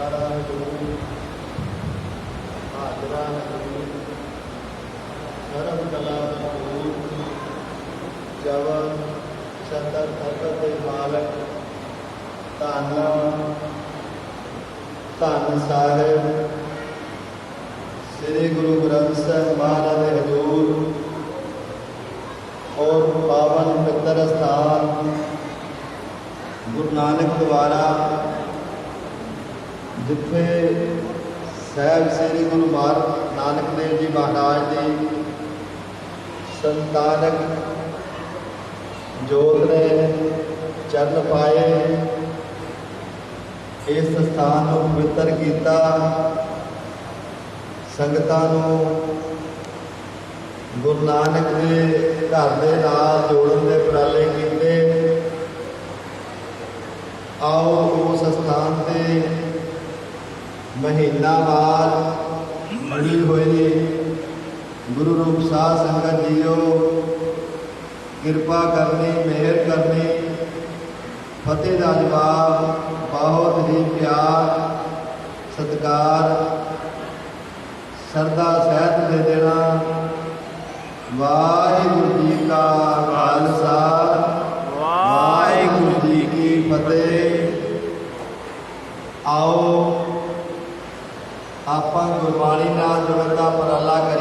ਸਾਰਾ ਗੁਰੂ ਹਾਜ਼ਰਾ ਗੁਰੂ ਧਰਮ ਕਲਾ ਦਾ ਗੁਰੂ ਜਵਨ ਚੰਦਰ ਧਰਤ ਦੇ ਮਾਲਕ ਧੰਨ ਧੰਨ ਸਾਹਿਬ ਸ੍ਰੀ ਗੁਰੂ ਗ੍ਰੰਥ ਸਾਹਿਬ ਮਹਾਰਾਜ ਦੇ ਹਜ਼ੂਰ ਔਰ ਪਾਵਨ ਪਿੱਤਰ ਸਥਾਨ ਗੁਰੂ ਨਾਨਕ ਦੁਆਰਾ ਜਿੱਥੇ ਸਾਹਿਬ ਸ੍ਰੀ ਗੁਰੂ ਮਹਾਰਾਜ ਨਾਨਕ ਦੇਵ ਜੀ ਮਹਾਰਾਜ ਦੀ ਸੰਤਾਨਕ ਜੋਤ ਨੇ ਚਰਨ ਪਾਏ, ਇਸ ਸਥਾਨ ਨੂੰ ਪਵਿੱਤਰ ਕੀਤਾ, ਸੰਗਤਾਂ ਨੂੰ ਗੁਰੂ ਨਾਨਕ ਦੇ ਘਰ ਦੇ ਨਾਲ ਜੋੜਨ ਦੇ ਉਪਰਾਲੇ ਕੀਤੇ। ਆਓ ਉਸ ਸਥਾਨ ਤੇ ਮਹੀਨਾਵਾਰ ਮੜੀ ਹੋਏ ਗੁਰੂ ਰੂਪ ਸਾਹਿਬ ਸੰਗਤ ਜੀਓ, ਕਿਰਪਾ ਕਰਨੀ, ਮਿਹਰ ਕਰਨੀ। ਫਤਿਹ ਦਾ ਜਵਾਬ, ਬਹੁਤ ਹੀ ਪਿਆਰ, ਸਤਕਾਰ। ਸਰਦਾ ਸਹਿਤ ਦੇ ਦੇਣਾ। ਵਾਹਿਗੁਰੂ ਜੀ ਕਾ ਖਾਲਸਾ। ਵਾਹਿਗੁਰੂ ਜੀ ਕੀ ਫਤਿਹ। ਆਓ। ਆਪਾਂ ਗੁਰਬਾਣੀ ਨਾਲ ਜੁੜਨ ਦਾ ਉਪਰਾਲਾ ਕਰੀਏ।